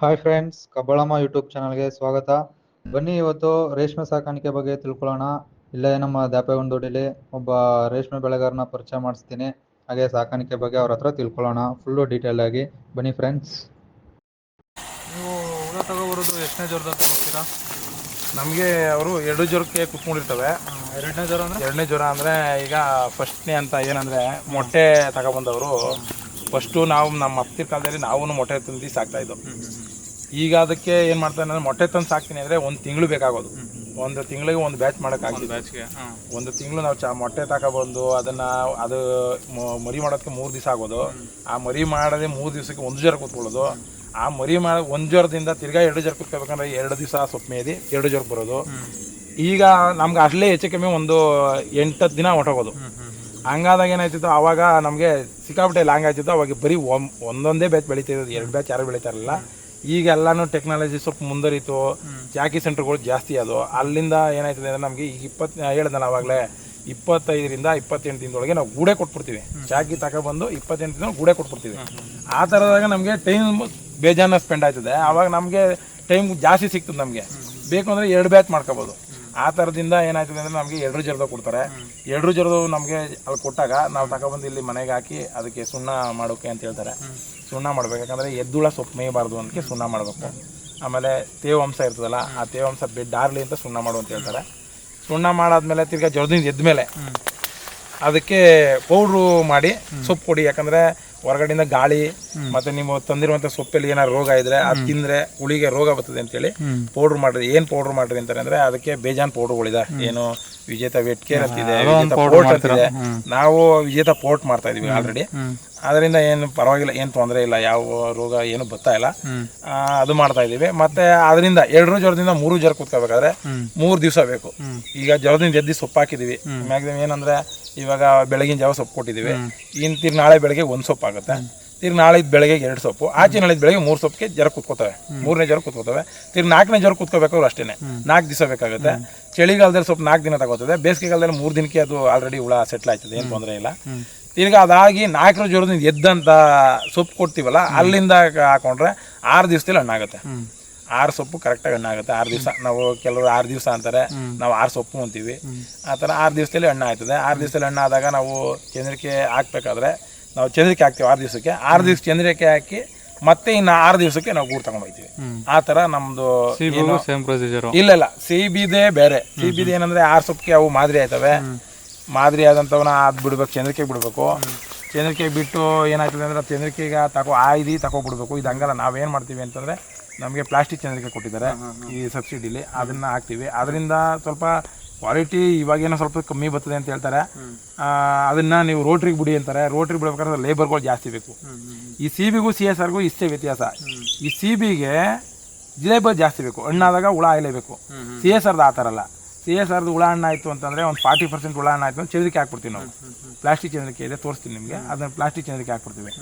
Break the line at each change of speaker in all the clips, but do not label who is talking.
Hi friends ಕಬ್ಬಳಮ್ಮ YouTube ಚಾನಲ್ಗೆ ಸ್ವಾಗತ. ಬನ್ನಿ ಇವತ್ತು ರೇಷ್ಮೆ ಸಾಕಾಣಿಕೆ ಬಗ್ಗೆ ತಿಳ್ಕೊಳ್ಳೋಣ. ಇಲ್ಲೇ ನಮ್ಮ ದ್ಯಾಪಗೊಂಡೋಡಿಲಿ ಒಬ್ಬ ರೇಷ್ಮೆ ಬೆಳೆಗಾರನ ಪರಿಚಯ ಮಾಡಿಸ್ತೀನಿ. ಹಾಗೆ ಸಾಕಾಣಿಕೆ ಬಗ್ಗೆ ಅವ್ರ ಹತ್ರ ತಿಳ್ಕೊಳ್ಳೋಣ. ಫುಲ್ಲು ಡೀಟೇಲ್ ಆಗಿ. ಬನ್ನಿ ಫ್ರೆಂಡ್ಸ್
ನೀವು ಹುಳ ತಗೋಬರೋದು ಎಷ್ಟನೇ ಜ್ವರದ ನೋಡ್ತೀರಾ
ನಮಗೆ ಅವರು ಎರಡು ಜ್ವರಕ್ಕೆ ಕುತ್ಕೊಂಡಿರ್ತವೆ.
ಎರಡನೇ ಜ್ವರ ಅಂದರೆ?
ಎರಡನೇ ಜ್ವರ ಅಂದರೆ ಈಗ ಫಸ್ಟ್ನೇ ಅಂತ ಏನಂದರೆ ಮೊಟ್ಟೆ ತಗೊಬಂದವರು. ಫಸ್ಟು ನಾವು ನಮ್ಮ ಅಪ್ತಿರ್ ಕಾಲದಲ್ಲಿ ನಾವು ಮೊಟ್ಟೆ ತುಂಬಿ ಸಾಕ್ತಾ ಇದ್ದೋ. ಈಗ ಅದಕ್ಕೆ ಏನು ಮಾಡ್ತಾನೆ ಅಂದರೆ ಮೊಟ್ಟೆ ತಂದು ಸಾಕ್ತೀನಿ ಅಂದ್ರೆ ಒಂದು ತಿಂಗಳು ಬೇಕಾಗೋದು. ಒಂದು ತಿಂಗಳಿಗೆ ಒಂದು ಬ್ಯಾಚ್
ಹಾಂ.
ಒಂದು ತಿಂಗಳು ನಾವು ಮೊಟ್ಟೆ ಮೊಟ್ಟೆ ತಗೊಬಂದು ಅದನ್ನ ಅದು ಮರಿ ಮಾಡೋದಕ್ಕೆ ಮೂರು ದಿವಸ ಆಗೋದು. ಆ ಮರಿ ಮಾಡದೆ ಮೂರು ದಿವಸಕ್ಕೆ ಒಂದು ಜ್ವರ ಕೂತ್ಕೊಳ್ಳೋದು. ಆ ಮರಿ ಮಾಡ ಒಂದು ಜ್ವರದಿಂದ ತಿರ್ಗಾ ಎರಡು ಜ್ವರ ಕೂತ್ಕೋಬೇಕಂದ್ರೆ ಎರಡು ದಿವಸ ಸೊಪ್ಪು ಮೇದಿ ಎರಡು ಜ್ವರ ಬರೋದು. ಈಗ ನಮ್ಗೆ ಅಷ್ಟೇ ಹೆಚ್ಚು ಕಮ್ಮಿ ಒಂದು ಎಂಟತ್ತು ದಿನ ಹೊಟ್ಟೋಗೋದು ಹಂಗಾದಾಗ ಏನಾಯ್ತಿತ್ತು ಅವಾಗ ನಮಗೆ ಸಿಕ್ಕಾಪಟ್ಟೆ ಲಾಂಗ್ ಆಯ್ತಿತ್ತು ಅವಾಗ ಬರೀ ಒಂದೊಂದೇ ಬ್ಯಾಚ್ ಬೆಳೀತಿರೋದು ಎರಡು ಬ್ಯಾಚ್ ಯಾರು ಬೆಳೀತಾ ಇರಲಿಲ್ಲ. ಈಗ ಎಲ್ಲಾನು ಟೆಕ್ನಾಲಜಿ ಸ್ವಲ್ಪ ಮುಂದುವರಿತು. ಜಾಕಿ ಸೆಂಟರ್ಗಳು ಜಾಸ್ತಿ ಅದು ಅಲ್ಲಿಂದ ಏನಾಯ್ತದೆ ಅಂದರೆ ನಮಗೆ ಈಗ ಇಪ್ಪತ್ತು ಹೇಳ್ದಲ್ಲ ಅವಾಗಲೇ ಇಪ್ಪತ್ತೈದರಿಂದ ಇಪ್ಪತ್ತೆಂಟು ದಿನದೊಳಗೆ ನಾವು ಗೂಡೆ ಕೊಟ್ಬಿಡ್ತೀವಿ. ಚಾಕಿ ತಗೊಬಂದು ಇಪ್ಪತ್ತೆಂಟು ದಿನ ಗೂಡೆ ಕೊಟ್ಬಿಡ್ತೀವಿ. ಆ ಥರದಾಗ ನಮಗೆ ಟೈಮ್ ಬೇಜಾನ ಸ್ಪೆಂಡ್ ಆಯ್ತದೆ. ಆವಾಗ ನಮಗೆ ಟೈಮ್ ಜಾಸ್ತಿ ಸಿಗ್ತದೆ ನಮಗೆ. ಬೇಕು ಅಂದರೆ ಎರಡು ಬ್ಯಾಚ್ ಮಾಡ್ಕೋಬೋದು. ಆ ಥರದಿಂದ ಏನಾಯ್ತದೆ ಅಂದರೆ ನಮಗೆ ಎರಡು ಜರದ ಕೊಡ್ತಾರೆ. ಎರಡು ಜರದ ನಮಗೆ ಅಲ್ಲಿ ಕೊಟ್ಟಾಗ ನಾವು ತಗೊಬಂದು ಇಲ್ಲಿ ಮನೆಗೆ ಹಾಕಿ ಅದಕ್ಕೆ ಸುಣ್ಣ ಮಾಡೋಕೆ ಅಂತ ಹೇಳ್ತಾರೆ. ಸುಣ್ಣ ಮಾಡ್ಬೇಕು. ಯಾಕಂದರೆ ಎದ್ದುಳ ಸೊಪ್ಪು ಮೇಯಬಾರ್ದು ಅಂದಕ್ಕೆ ಸುಣ್ಣ ಮಾಡಬೇಕು. ಆಮೇಲೆ ತೇವಾಂಶ ಇರ್ತದಲ್ಲ ಆ ತೇವಾಂಶ ಬೆಡ್ ಆರ್ಲಿ ಅಂತ ಸುಣ್ಣ ಮಾಡು ಅಂತ ಹೇಳ್ತಾರೆ. ಸುಣ್ಣ ಮಾಡಾದ್ಮೇಲೆ ತಿರ್ಗಾ ಜ್ವರದಿಂದ ಎದ್ದ ಮೇಲೆ ಅದಕ್ಕೆ ಪೌಡ್ರು ಮಾಡಿ ಸೊಪ್ಪು ಕೊಡಿ. ಯಾಕಂದ್ರೆ ಹೊರಗಡೆಯಿಂದ ಗಾಳಿ ಮತ್ತೆ ನೀವು ತಂದಿರುವಂತ ಸೊಪ್ಪಲ್ಲಿ ಏನಾರು ರೋಗ ಇದ್ರೆ ಅದು ತಿಂದ್ರೆ ಹುಳಿಗೆ ರೋಗ ಬರ್ತದೆ ಅಂತೇಳಿ ಪೌಡ್ರ್ ಮಾಡ್ರಿ. ಏನ್ ಪೌಡರ್ ಮಾಡ್ರಿ ಅಂತಾರೆ ಅಂದ್ರೆ ಅದಕ್ಕೆ ಬೇಜಾನ್ ಪೌಡ್ರ್ಗಳಿದೆ ಏನು ವಿಜೇತ ವೆಟ್ ಕೇರ್ ಅಂತಿದೆ ವಿಜೇತ ಪೋರ್ಟ್ ಅಂತಿದೆ ನಾವು ವಿಜೇತ ಪೋರ್ಟ್ ಮಾಡ್ತಾ ಇದೀವಿ ಆಲ್ರೆಡಿ ಅದರಿಂದ ಏನು ಪರವಾಗಿಲ್ಲ ಏನು ತೊಂದರೆ ಇಲ್ಲ ಯಾವ ರೋಗ ಏನು ಬರ್ತಾ ಇಲ್ಲ. ಅದು ಮಾಡ್ತಾ ಇದ್ದೀವಿ. ಮತ್ತೆ ಅದರಿಂದ ಎರಡು ಜ್ವರದಿಂದ ಮೂರು ಜ್ವರ ಕೂತ್ಕೋಬೇಕಾದ್ರೆ ಮೂರು ದಿವಸ ಬೇಕು. ಈಗ ಜ್ವರದಿಂದ ಎದ್ದು ಸೊಪ್ಪು ಹಾಕಿದೀವಿ ಮ್ಯಾಕ್ಸಿಮಮ್ ಏನಂದ್ರೆ ಇವಾಗ ಬೆಳಗಿನ ಜಾವ ಸೊಪ್ಪು ಕೊಟ್ಟಿದ್ದೀವಿ ಇನ್ ತಿರ್ ನಾಳೆ ಬೆಳಗ್ಗೆ ಒಂದು ಸೊಪ್ಪು ಆಗುತ್ತೆ ತಿರ್ ನಾಳೆ ಬೆಳಗ್ಗೆ ಎರಡು ಸೊಪ್ಪು. ಆಚೆ ನಾಳೆ ಬೆಳಗ್ಗೆ ಮೂರು ಸೊಪ್ಪಿಗೆ ಜ್ವರ ಕೂತ್ಕೋತವೆ. ಮೂರನೇ ಜ್ವರ ಕೂತ್ಕೋತವೆ. ತಿರ್ ನಾಲ್ಕನೇ ಜ್ವರ ಕೂತ್ಕೋಬೇಕಾದ್ರು ಅಷ್ಟೇನೆ. ನಾಲ್ಕು ದಿವಸ ಬೇಕಾಗುತ್ತೆ. ಚಳಿಗಾಲದಲ್ಲಿ ಸ್ವಲ್ಪ ನಾಲ್ಕು ದಿನ ತಗೋತದೆ. ಬೇಸಿಗೆಗಾಲದಲ್ಲಿ ಮೂರು ದಿನಕ್ಕೆ ಅದು ಆಲ್ರೆಡಿ ಹುಳ ಸೆಟ್ಲ್ ಆಯ್ತದೆ. ಏನು ತೊಂದರೆ ಇಲ್ಲ. ತಿರ್ಗಿ ಅದಾಗಿ ನಾಲ್ಕರ ಜ್ವರದಿಂದ ಎದ್ದಂತ ಸೊಪ್ಪು ಕೊಡ್ತೀವಲ್ಲ ಅಲ್ಲಿಂದ ಹಾಕೊಂಡ್ರೆ ಆರು ದಿವಸದಲ್ಲಿ ಹಣ್ಣಾಗುತ್ತೆ. ಆರು ಸೊಪ್ಪು ಕರೆಕ್ಟಾಗಿ ಹಣ್ಣಾಗುತ್ತೆ. ಆರು ದಿವಸ ನಾವು ಕೆಲವರು ಆರು ದಿವಸ ಅಂತಾರೆ ನಾವು ಆರು ಸೊಪ್ಪು ಅಂತೀವಿ. ಆ ಥರ ಆರು ದಿವಸದಲ್ಲಿ ಹಣ್ಣು ಆಯ್ತದೆ ಆರು ದಿವಸದಲ್ಲಿ ಹಣ್ಣು ಆದಾಗ ನಾವು ಚಂದ್ರಿಕೆ ಹಾಕ್ಬೇಕಾದ್ರೆ ನಾವು ಚಂದ್ರಿಕೆ ಹಾಕ್ತೀವಿ ಆರು ದಿವಸಕ್ಕೆ. ಆರು ದಿವಸ ಚಂದ್ರಿಕೆ ಹಾಕಿ ಮತ್ತೆ ಇನ್ನು ಆರು ದಿವಸಕ್ಕೆ ನಾವು ಗೂಡು ತಗೊಂಡ್ ಹೋಗ್ತೀವಿ. ಆ ಥರ ನಮ್ಮದು ಇಲ್ಲ ಇಲ್ಲ. ಸಿಹಿ ಬೀದೆ ಬೇರೆ ಸಿಹಿ ಬೀದಿ ಏನಂದ್ರೆ ಆರು ಸೊಪ್ಪಿಗೆ ಅವು ಮಾದರಿ ಆಯ್ತವೆ. ಮಾದರಿ ಆದಂಥವನ್ನ ಅದು ಬಿಡ್ಬೇಕು ಚಂದ್ರಿಕೆಗೆ ಬಿಡಬೇಕು. ಚಂದ್ರಿಕೆ ಬಿಟ್ಟು ಏನಾಗ್ತದೆ ಅಂದ್ರೆ ಚಂದ್ರಿಕೆಗೆ ತಗೋ ಆಯ್ದು ತಗೋ ಬಿಡ್ಬೇಕು ಇದು ಹಂಗಲ್ಲ ನಾವೇನು ಮಾಡ್ತೀವಿ ಅಂತಂದ್ರೆ ನಮಗೆ ಪ್ಲಾಸ್ಟಿಕ್ ಚಂದ್ರಿಕೆ ಕೊಟ್ಟಿದ್ದಾರೆ ಈ ಸಬ್ಸಿಡಿಲಿ ಅದನ್ನ ಹಾಕ್ತೀವಿ. ಅದರಿಂದ ಸ್ವಲ್ಪ ಕ್ವಾಲಿಟಿ ಇವಾಗೇನೋ ಸ್ವಲ್ಪ ಕಮ್ಮಿ ಬರ್ತದೆ ಅಂತ ಹೇಳ್ತಾರೆ. ಆ, ಅದನ್ನ ನೀವು ರೋಟ್ರಿಗೆ ಬಿಡಿ ಅಂತಾರೆ. ರೋಟ್ರಿಗೆ ಬಿಡ್ಬೇಕಾದ್ರೆ ಲೇಬರ್ಗಳು ಜಾಸ್ತಿ ಬೇಕು. ಈ ಸಿ ಬಿಗೂ ಸಿ ಎಸ್ ಆರ್ಗೂ ಇಷ್ಟೇ ವ್ಯತ್ಯಾಸ. ಈ ಸಿ ಬಿಗೆ ಲೇಬರ್ ಜಾಸ್ತಿ ಬೇಕು. ಹಣ್ಣಾದಾಗ ಹುಳ ಆಯ್ಲೇಬೇಕು. ಸಿ ಎಸ್ ಆರ್ದು ಆ ಥರ ಅಲ್ಲ. ಸಿ ಎಸ್ ಆರ್ದು ಹುಳ ಹಣ್ಣು ಆಯಿತು ಅಂತಂದರೆ ಒಂದು ಫಾರ್ಟಿ ಪರ್ಸೆಂಟ್ ಹುಳ ಹಣ್ಣು ಆಯಿತು ಅಂತ ಚಂದ್ರಿಕೆ ಹಾಕ್ಬಿಡ್ತೀವಿ ನಾವು. ಪ್ಲಾಸ್ಟಿಕ್ ಚಂದ್ರಿಕೆ ಇದೆ ತೋರಿಸ್ತೀನಿ ನಿಮಗೆ. ಅದನ್ನು ಪ್ಲಾಸ್ಟಿಕ್ ಚಂದ್ರಿಕೆ ಹಾಕ್ಬಿಡ್ತೀವಿ.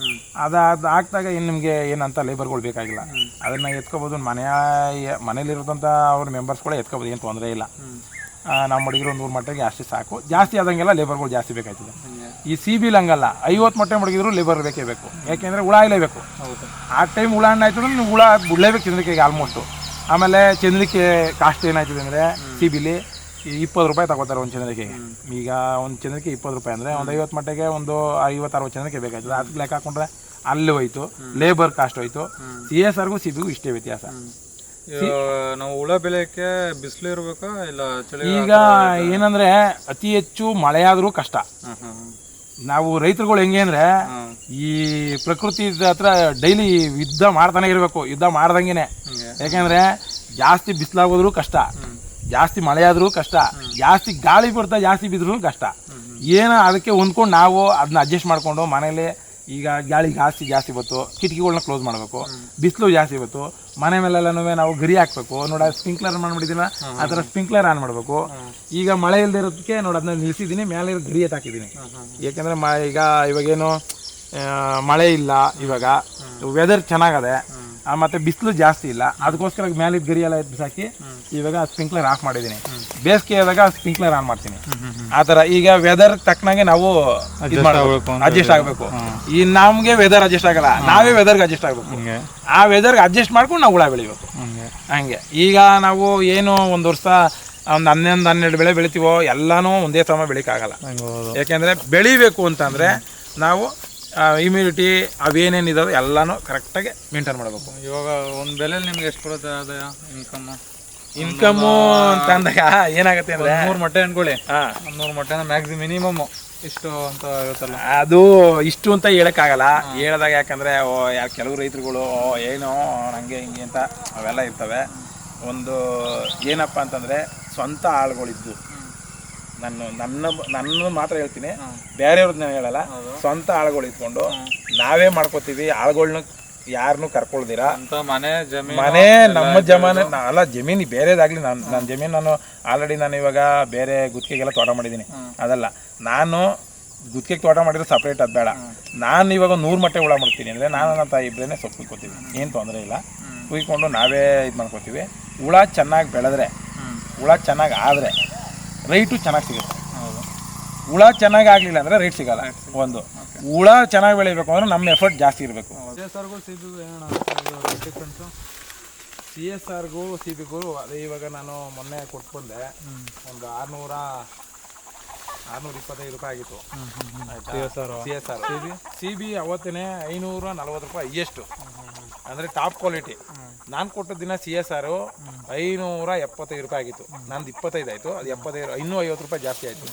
ಅದು ಅದು ಹಾಕಿದಾಗ ಏನು ನಿಮಗೆ ಏನಂತ ಲೇಬರ್ಗಳು ಬೇಕಾಗಿಲ್ಲ. ಅದನ್ನು ಎತ್ಕೋಬೋದು ಮನೆಯ ಮನೇಲಿರೋದಂಥ ಅವ್ರ ಮೆಂಬರ್ಸ್ಗಳೇ ಎತ್ಕೋಬೋದು ಏನು ತೊಂದರೆ ಇಲ್ಲ. ನಾವು ಮಡಗಿರೋ ನೂರು ಮಟ್ಟಿಗೆ ಅಷ್ಟೇ ಸಾಕು. ಜಾಸ್ತಿ ಆದಂಗೆಲ್ಲ ಲೇಬರ್ಗಳು ಜಾಸ್ತಿ ಬೇಕಾಯ್ತದೆ. ಈ ಸಿ ಬಿಲ್ ಹಂಗಲ್ಲ ಐವತ್ತು ಮೊಟ್ಟೆ ಮಡಗಿದ್ರು ಲೇಬರ್ ಬೇಕೇ ಬೇಕು. ಯಾಕೆಂದರೆ ಹುಳ ಇಲೇಬೇಕು ಆ ಟೈಮ್ ಹುಳ ಹಣ್ಣು ಆಯ್ತು ನೀವು ಹುಳ ಬಿಡಲೇಬೇಕು ಚಂದ್ರಿಕೆಗೆ ಆಲ್ಮೋಸ್ಟು ಆಮೇಲೆ ಚಂದ್ರಿಕೆ ಕಾಸ್ಟ್ ಏನಾಯ್ತದೆ ಅಂದರೆ ಸಿ ಬಿಲಿ ಇಪ್ಪತ್ತು ರೂಪಾಯಿ ತಗೋತಾರೆ ಒಂದು ಚಂದ್ರಕ್ಕೆ. ಈಗ ಒಂದು ಚಂದ್ರಕ್ಕೆ ಇಪ್ಪತ್ತು ರೂಪಾಯಿ ಅಂದರೆ ಒಂದು ಐವತ್ತು ಮಟ್ಟಿಗೆ ಒಂದು ಐವತ್ತು ಅರವತ್ತು ಚಂದ್ರಿಕೆ ಬೇಕಾಯ್ತದೆ. ಅದಕ್ಕೆ ಲೆಕ್ಕ ಹಾಕೊಂಡ್ರೆ ಅಲ್ಲಿ ಹೋಯ್ತು ಲೇಬರ್ ಕಾಸ್ಟ್ ಹೋಯ್ತು ಸಿ ಎಸ್ ಆರ್ಗೂ ಸಿಗು ಇಷ್ಟೇ ವ್ಯತ್ಯಾಸ.
ನಾವು ಹುಳ ಬೆಳೆಯಕ್ಕೆ ಬಿಸಿಲು ಇರಬೇಕಾ ಇಲ್ಲ
ಈಗ ಏನಂದ್ರೆ ಅತಿ ಹೆಚ್ಚು ಮಳೆಯಾದರೂ ಕಷ್ಟ. ನಾವು ರೈತರುಗಳು ಹೆಂಗೆ ಅಂದ್ರೆ ಈ ಪ್ರಕೃತಿ ಹತ್ರ ಡೈಲಿ ಯುದ್ಧ ಮಾಡ್ತಾನೆ ಇರಬೇಕು. ಯುದ್ಧ ಮಾಡ್ದಂಗೆನೆ. ಯಾಕಂದ್ರೆ ಜಾಸ್ತಿ ಬಿಸಿಲಾಗೋದ್ರೂ ಕಷ್ಟ. ಜಾಸ್ತಿ ಮಳೆ ಕಷ್ಟ. ಜಾಸ್ತಿ ಗಾಳಿ ಬರ್ತಾ ಜಾಸ್ತಿ ಬಿದ್ರೂ ಕಷ್ಟ. ಏನೋ ಅದಕ್ಕೆ ಹೊಂದ್ಕೊಂಡು ನಾವು ಅದನ್ನ ಅಡ್ಜಸ್ಟ್ ಮಾಡಿಕೊಂಡು ಮನೇಲಿ ಈಗ ಗಾಳಿ ಜಾಸ್ತಿ ಜಾಸ್ತಿ ಬತ್ತು ಕಿಟಕಿಗಳನ್ನ ಕ್ಲೋಸ್ ಮಾಡಬೇಕು, ಬಿಸಿಲು ಜಾಸ್ತಿ ಬತ್ತು, ಮನೆ ಮೇಲೆಲ್ಲನೂ ನಾವು ಗರಿ ಹಾಕ್ಬೇಕು. ನೋಡ ಸ್ಪ್ರಿಂಕ್ಲರ್ ಮಾಡ್ಬಿಟ್ಟಿದ್ದೀನ ಆ ಥರ ಸ್ಪ್ರಿಂಕ್ಲರ್ ಆನ್ ಮಾಡಬೇಕು. ಈಗ ಮಳೆ ಇಲ್ಲದೆ ಇರೋದಕ್ಕೆ ನೋಡಿ ಅದನ್ನ ನಿಲ್ಲಿಸಿದ್ದೀನಿ ಮೇಲೆ ಗರಿ ಗರಿ ಹಾಕಿದ್ದೀನಿ ಏಕೆಂದ್ರೆ ಮ ಈಗ ಇವಾಗೇನು ಮಳೆ ಇಲ್ಲ ಇವಾಗ. ವೆದರ್ ಚೆನ್ನಾಗದೆ ಮತ್ತೆ ಬಿಸಿಲು ಜಾಸ್ತಿ ಇಲ್ಲ. ಅದಕ್ಕೋಸ್ಕರ ಮೇಲಿದ್ದ ಗರಿ ಎಲ್ಲ ಎದ್ದು ಬಿಸಾಕಿ ಇವಾಗ ಸ್ಪ್ರಿಂಕ್ಲರ್ ಆಫ್ ಮಾಡಿದ್ದೀನಿ ಬೇಸಿಗೆ ಆದಾಗ ಸ್ಪ್ರಿಂಕ್ಲರ್ ಆನ್ ಮಾಡ್ತೀನಿ. ಆ ಥರ ಈಗ ವೆದರ್ ತಕ್ಕನಾಗೆ ನಾವು ಅಡ್ಜಸ್ಟ್ ಆಗಬೇಕು ಈ ನಮಗೆ ವೆದರ್ ಅಡ್ಜಸ್ಟ್ ಆಗಲ್ಲ. ನಾವೇ ವೆದರ್ಗೆ ಅಡ್ಜಸ್ಟ್ ಆಗಬೇಕು. ಆ ವೆದರ್ಗೆ ಅಡ್ಜಸ್ಟ್ ಮಾಡ್ಕೊಂಡು ನಾವು ಹುಳ ಬೆಳಿಬೇಕು.
ಹಂಗೆ.
ಈಗ ನಾವು ಏನು ಒಂದು ವರ್ಷ ಒಂದು ಹನ್ನೊಂದು ಹನ್ನೆರಡು ಬೆಳೆ ಬೆಳಿತೀವೋ ಎಲ್ಲಾನು ಒಂದೇ ಸಮ
ಹೌದು.
ಯಾಕೆಂದರೆ ಬೆಳಿಬೇಕು ಅಂತಂದ್ರೆ ನಾವು ಇಮ್ಯುನಿಟಿ ಅವೇನೇನಿದಾವೆ ಎಲ್ಲನೂ ಕರೆಕ್ಟಾಗಿ ಮೇಂಟೈನ್ ಮಾಡಬೇಕು.
ಇವಾಗ ಒಂದು ಬೆಲೆ ನಿಮ್ಗೆ ಎಷ್ಟು ಬರುತ್ತೆ ಆದಾಯ ಇನ್ಕಮ್
ಇನ್ಕಮ್ಮು ಅಂತ ಅಂದಾಗ ಏನಾಗುತ್ತೆ ಅಂದರೆ
ನೂರು ಮೊಟ್ಟೆ ಅನ್ಕೊಳ್ಳಿ.
ಹಾಂ.
ನೂರು ಮೊಟ್ಟೆನ ಮ್ಯಾಕ್ಸಿ ಮಿನಿಮಮ್ ಇಷ್ಟು ಅಂತ ಇರುತ್ತಲ್ಲ
ಅದು ಇಷ್ಟು ಅಂತ ಹೇಳೋಕ್ಕಾಗಲ್ಲ. ಹೇಳಿದಾಗ ಯಾಕಂದ್ರೆ ಓ ಯಾರು ಕೆಲವು ರೈತರುಗಳು ಓ ಏನೋ ನನಗೆ ಹಿಂಗೆ ಅಂತ ಅವೆಲ್ಲ ಇರ್ತವೆ. ಒಂದು ಏನಪ್ಪ ಅಂತಂದ್ರೆ ಸ್ವಂತ ಆಳುಗಳಿದ್ದು. ನಾನು ನನ್ನ ನನ್ನ ಮಾತ್ರ ಹೇಳ್ತೀನಿ. ಬೇರೆಯವ್ರದ್ದು ನಾನು ಹೇಳಲ್ಲ. ಸ್ವಂತ ಆಳುಗಳು ಇಟ್ಕೊಂಡು ನಾವೇ ಮಾಡ್ಕೋತೀವಿ. ಆಳುಗಳ್ನ ಯಾರನ್ನೂ ಕರ್ಕೊಳ್ದಿರ?
ಅಂತ ಮನೆ ಜಮೀನು
ಮನೆ ನಮ್ಮ ಜಮಾನೆ ಅಲ್ಲ ಜಮೀನು ಬೇರೆದಾಗ್ಲಿ. ನಾನು ನನ್ನ ಜಮೀನು ನಾನು ಆಲ್ರೆಡಿ ನಾನು ಇವಾಗ ಬೇರೆ ಗುತ್ತಿಗೆಗೆಲ್ಲ ತೋಟ ಮಾಡಿದ್ದೀನಿ. ಅದಲ್ಲ ನಾನು ಗುತ್ತಿಗೆ ತೋಟ ಮಾಡಿದ್ರೆ ಸಪ್ರೇಟ್ ಅದು ಬೇಡ. ನಾನು ಇವಾಗ ನೂರು ಮಟ್ಟೆ ಹುಳ ಮಾಡ್ತೀನಿ ಅಂದರೆ ನಾನು ನನ್ನ ತಾಯಿ ಇಬ್ಬರೇ ಸೊಪ್ಪು ಕುಯ್ಕೋತೀವಿ ಏನು ತೊಂದರೆ ಇಲ್ಲ. ಕುಯ್ಕೊಂಡು ನಾವೇ ಇದು ಮಾಡ್ಕೋತೀವಿ. ಹುಳ ಚೆನ್ನಾಗಿ ಬೆಳೆದ್ರೆ ಹುಳ ಚೆನ್ನಾಗಿ ಆದರೆ ರೈಟು ಚೆನ್ನಾಗಿ ಸಿಗುತ್ತೆ.
ಹೌದು.
ಹುಳ ಚೆನ್ನಾಗಿ ಆಗಲಿಲ್ಲ ಅಂದರೆ ರೇಟ್ ಸಿಗಲ್ಲ. ಒಂದು. ಹುಳ ಚೆನ್ನಾಗಿ ಬೆಳಿಬೇಕು ಅಂದರೆ ನಮ್ಮ ಎಫರ್ಟ್ ಜಾಸ್ತಿ ಇರಬೇಕು.
ಸರ್ಗೂ ಸಿ ಏನೋ ಡಿಫ್ರೆನ್ಸು
ಸಿ ಎಸ್ ಆರ್ಗೂ ಸಿ ಬಿಗೂ ಅದೇ ಇವಾಗ ನಾನು ಮೊನ್ನೆ ಕೊಟ್ಕೊಂಡೆ ಬಂದೆ ಒಂದು ಆರುನೂರ ಆರುನೂರ ಇಪ್ಪತ್ತೈದು ರೂಪಾಯಿ ಆಗಿತ್ತು.
C S R
C S R C B ಅವತ್ತೇ ಐನೂರ ನಲ್ವತ್ತು ರೂಪಾಯಿ ಹೈಯೆಸ್ಟು ಅಂದರೆ ಟಾಪ್ ಕ್ವಾಲಿಟಿ ನಾನು ಕೊಟ್ಟ ದಿನ ಸಿ ಎಸ್ ಆರು ಐನೂರ ಎಪ್ಪತ್ತೈದು ರೂಪಾಯಿ ಆಗಿತ್ತು. ನಂದು ಇಪ್ಪತ್ತೈದು ಆಯಿತು. ಅದು ಎಪ್ಪತ್ತೈದು ಇನ್ನೂ ಐವತ್ತು ರೂಪಾಯಿ ಜಾಸ್ತಿ ಆಯಿತು.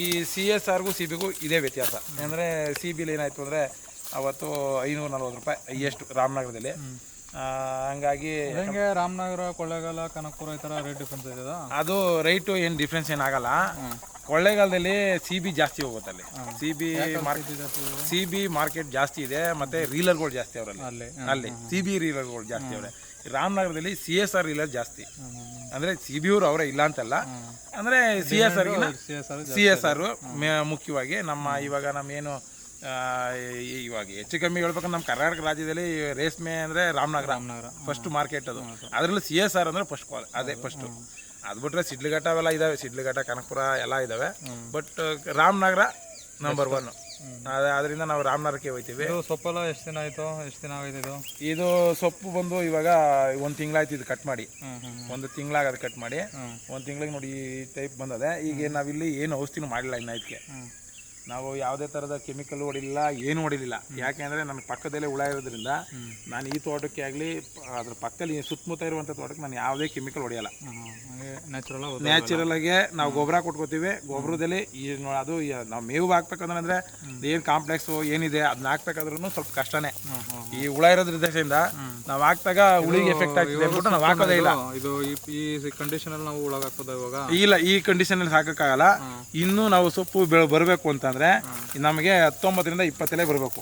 ಈ ಸಿ ಎಸ್ ಆರ್ಗೂ ಸಿ ಬಿಗೂ ಇದೇ ವ್ಯತ್ಯಾಸ. ಅಂದರೆ ಸಿ ಬಿಲಿ ಏನಾಯಿತು ಅಂದರೆ ಅವತ್ತು ಐನೂರ ನಲ್ವತ್ತು ರೂಪಾಯಿ, ಹೈಯೆಸ್ಟ್ ರಾಮನಗರದಲ್ಲಿ. ಹಂಗಾಗಿ
ಹೆಂಗೆ ರಾಮನಗರ ಕೊಳ್ಳೇಗಾಲ ಕನಕಪುರ ಈ ಥರ ರೇಟ್ ಡಿಫ್ರೆನ್ಸ್ ಇದೆ
ಅದು ರೈಟು ಏನು ಡಿಫ್ರೆನ್ಸ್ ಏನಾಗಲ್ಲ ಕೊಳ್ಳೇಗಾಲದಲ್ಲಿ ಸಿ ಬಿ ಜಾಸ್ತಿ ಹೋಗುತ್ತೆ ಅಲ್ಲಿ. C B market C B market ಜಾಸ್ತಿ ಇದೆ ಮತ್ತೆ ರೀಲರ್ಗಳು ಜಾಸ್ತಿ ಅವರಲ್ಲಿ.
ಅಲ್ಲಿ
ಅಲ್ಲಿ. ಸಿ ಬಿ ರೀಲರ್ಗಳು ಜಾಸ್ತಿ ಅವರೇ. ರಾಮನಗರದಲ್ಲಿ ಸಿ ಎಸ್ ಆರ್ ರೀಲರ್ ಜಾಸ್ತಿ ಅಂದ್ರೆ ಸಿ ಬಿ ಅವರು ಅವರೇ ಇಲ್ಲ ಅಂತಲ್ಲ. ಅಂದ್ರೆ C S ಆರ್ಗಿನ
C S R
C S R ಮುಖ್ಯವಾಗಿ ನಮ್ಮ ಇವಾಗ ನಮ್ಮೇನು ಇವಾಗ ಹೆಚ್ಚು ಕಮ್ಮಿ ಹೇಳ್ಬೇಕಂದ್ರೆ ನಮ್ಮ ಕರ್ನಾಟಕ ರಾಜ್ಯದಲ್ಲಿ ರೇಷ್ಮೆ ಅಂದ್ರೆ ರಾಮನಗರ.
ರಾಮನಗರ.
ಫಸ್ಟ್ ಮಾರ್ಕೆಟ್ ಅದು. ಅದರಲ್ಲಿ ಸಿ ಎಸ್ ಆರ್ ಅಂದ್ರೆ ಫಸ್ಟ್ ಕ್ವಾಲ್ ಅದೇ ಫಸ್ಟು ಅದು ಬಿಟ್ಟರೆ ಸಿಡ್ಲಘಟ್ಟ ಅವೆಲ್ಲ ಇದಾವೆ. ಸಿಡ್ಲಘಟ್ಟ ಕನಕಪುರ ಎಲ್ಲ ಇದಾವೆ. ಬಟ್ ರಾಮನಗರ ನಂಬರ್ ಒನ್ ಅದರಿಂದ ನಾವು ರಾಮನಗರಕ್ಕೆ ಹೋಗ್ತೀವಿ
ಇದು ಸೊಪ್ಪೆಲ್ಲ ಎಷ್ಟು ದಿನ ಆಯಿತು? ಎಷ್ಟು ದಿನ ಇದು?
ಇದು ಸೊಪ್ಪು ಬಂದು ಇವಾಗ ಒಂದು ತಿಂಗಳಾಯ್ತು ಇದು ಕಟ್ ಮಾಡಿ. ಒಂದು ತಿಂಗಳಾಗದು ಕಟ್ ಮಾಡಿ. ಒಂದು ತಿಂಗಳಿಗೆ ನೋಡಿ ಈ ಟೈಪ್ ಬಂದದೆ. ಈಗ ನಾವಿಲ್ಲಿ ಏನು ಔಷಧಿನೂ ಮಾಡಿಲ್ಲ ಇನ್ನು ಇದಕ್ಕೆ. ನಾವು ಯಾವುದೇ ಥರದ ಕೆಮಿಕಲ್ ಹೊಡಿಲಿಲ್ಲ ಏನು ಹೊಡಿಲಿಲ್ಲ ಯಾಕೆಂದರೆ ನನ್ನ ಪಕ್ಕದಲ್ಲೇ ಹುಳ ಇರೋದ್ರಿಂದ ನಾನು ಈ ತೋಟಕ್ಕೆ ಆಗಲಿ ಅದ್ರ ಪಕ್ಕದಲ್ಲಿ ಸುತ್ತಮುತ್ತ ಇರುವಂಥ ತೋಟಕ್ಕೆ ನಾನು ಯಾವುದೇ ಕೆಮಿಕಲ್ ಹೊಡೆಯಲ್ಲ.
ನ್ಯಾಚುರಲ್
ಆಗಿ ನಾವು ಗೊಬ್ಬರ ಕೊಟ್ಕೋತೀವಿ. ಗೊಬ್ಬರದಲ್ಲಿ ಈ ಅದು ನಾವು ಮೇವು ಹಾಕ್ಬೇಕಂದ್ರೆ ಅಂದ್ರೆ ಏನು ಕಾಂಪ್ಲೆಕ್ಸ್ ಏನಿದೆ ಅದನ್ನ ಹಾಕ್ಬೇಕಾದ್ರೂ ಸ್ವಲ್ಪ ಕಷ್ಟನೇ. ಈ ಹುಳ ಇರೋದ್ರಿಂದ ನಾವು ಹಾಕ್ದಾಗ ಹುಳಿಗೆ ಎಫೆಕ್ಟ್ ಆಗ್ತಿದೆ ಅಂದ್ಬಿಟ್ಟು ನಾವು ಹಾಕೋದೇ ಇಲ್ಲ.
ಇದು ಈ ಕಂಡೀಷನಲ್ಲಿ ನಾವು ಹುಳ ಹಾಕೋದ ಇವಾಗ?
ಇಲ್ಲ ಈ ಕಂಡೀಷನ್ ಅಲ್ಲಿ ಹಾಕಕ್ಕಾಗಲ್ಲ. ಇನ್ನು ನಾವು ಸೊಪ್ಪು ಬರಬೇಕು ಬರಬೇಕು ಅಂತಂದ್ರೆ ನಮಗೆ ಹತ್ತೊಂಬತ್ತರಿಂದ ಇಪ್ಪತ್ತೆಲೆ ಬರಬೇಕು.